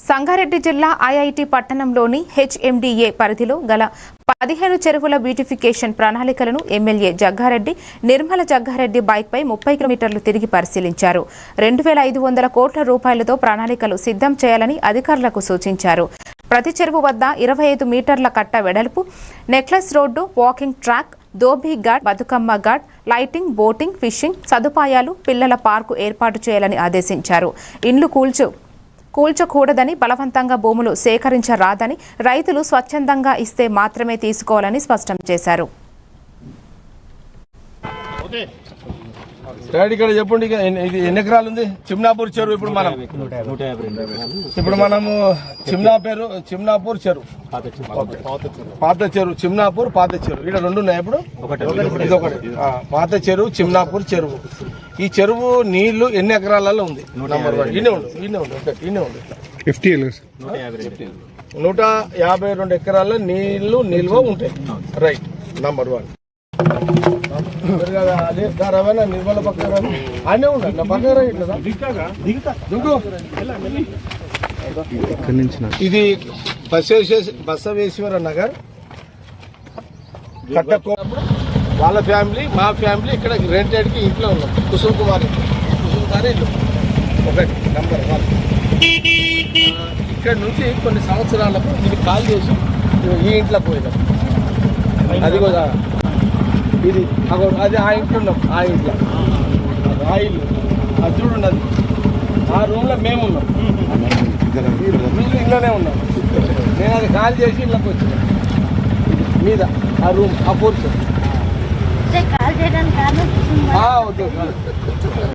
సంగారెడ్డి జిల్లా ఐఐటి పట్టణంలోని హెచ్ఎండిఏ పరిధిలో గల పదిహేను చెరువుల బ్యూటిఫికేషన్ ప్రణాళికలను ఎమ్మెల్యే జగ్గారెడ్డి నిర్మల జగ్గారెడ్డి బైక్పై ముప్పై కిలోమీటర్లు తిరిగి పరిశీలించారు. రెండు వేల ఐదు వందల కోట్ల రూపాయలతో ప్రణాళికలు సిద్ధం చేయాలని అధికారులకు సూచించారు. ప్రతి చెరువు వద్ద ఇరవై ఐదు మీటర్ల కట్ట వెడల్పు necklace road walking track dhobi ghat Bathukamma ghat lighting boating fishing సదుపాయాలు పిల్లల పార్కు ఏర్పాటు చేయాలని ఆదేశించారు. ఇండ్లు కూల్చు కూల్చకూడదని బలవంతంగా భూములు సేకరించరాదని రైతులు స్వచ్ఛందంగా ఇస్తే మాత్రమే తీసుకోవాలని స్పష్టం చేశారు. డాడీ ఇక్కడ చెప్పండి ఇది ఎన్ని ఎకరాలు ఉంది? చిమ్నాపూర్ చెరువు ఇప్పుడు మనం. ఇప్పుడు మనము చిమ్నా పేరు చిమ్నాపూర్ చెరువు. పాత చెరువు చిమ్నాపూర్ పాత చెరువు. ఇక్కడ రెండు ఉన్నాయి ఇప్పుడు? ఇది ఒకటి. పాత చెరువు చిమ్నాపూర్ చెరువు. ఈ చెరువు నీళ్ళు ఎన్ని ఎకరాలలో ఉంది? నంబర్ వన్ ఈయనే ఉండు ఈయనే ఉండు ఈయనే ఉండు. ఫిఫ్టీ నూట యాభై రెండు ఎకరాల నీళ్ళు నిల్వ ఉంటాయి. రైట్ నంబర్ వన్ రవాణా నిర్మల పక్కన అనే ఉండండి నా పక్కన ఇట్లా దుంకు. ఇక్కడి నుంచి నాకు ఇది బసవేశ్వర నగర్ కట్టకో వాళ్ళ ఫ్యామిలీ మా ఫ్యామిలీ ఇక్కడ రెంటెడ్ ఇంట్లో ఉన్నాం కుసుమ్ కుమార్ ఇంట్లో. కుసుమ్ కుమార్ ఇల్లు ఒకటి నంబర్ వన్ ఆ, ఇక్కడ నుంచి కొన్ని సంవత్సరాలకు ఇది కాల్ చేసి ఈ ఇంట్లో పోయినాం అది కూడా ఇది అది ఆ ఇంట్లో ఉన్నాం ఆ ఇంట్లో. ఆ ఇల్లు అది చూడండి ఆ రూమ్లో మేము ఉన్నాం. ఇంట్లోనే ఉన్నాం. నేను అది కాల్ చేసి ఇళ్ళకి వచ్చిన. మీద ఆ రూమ్ ఆ పోర్షన్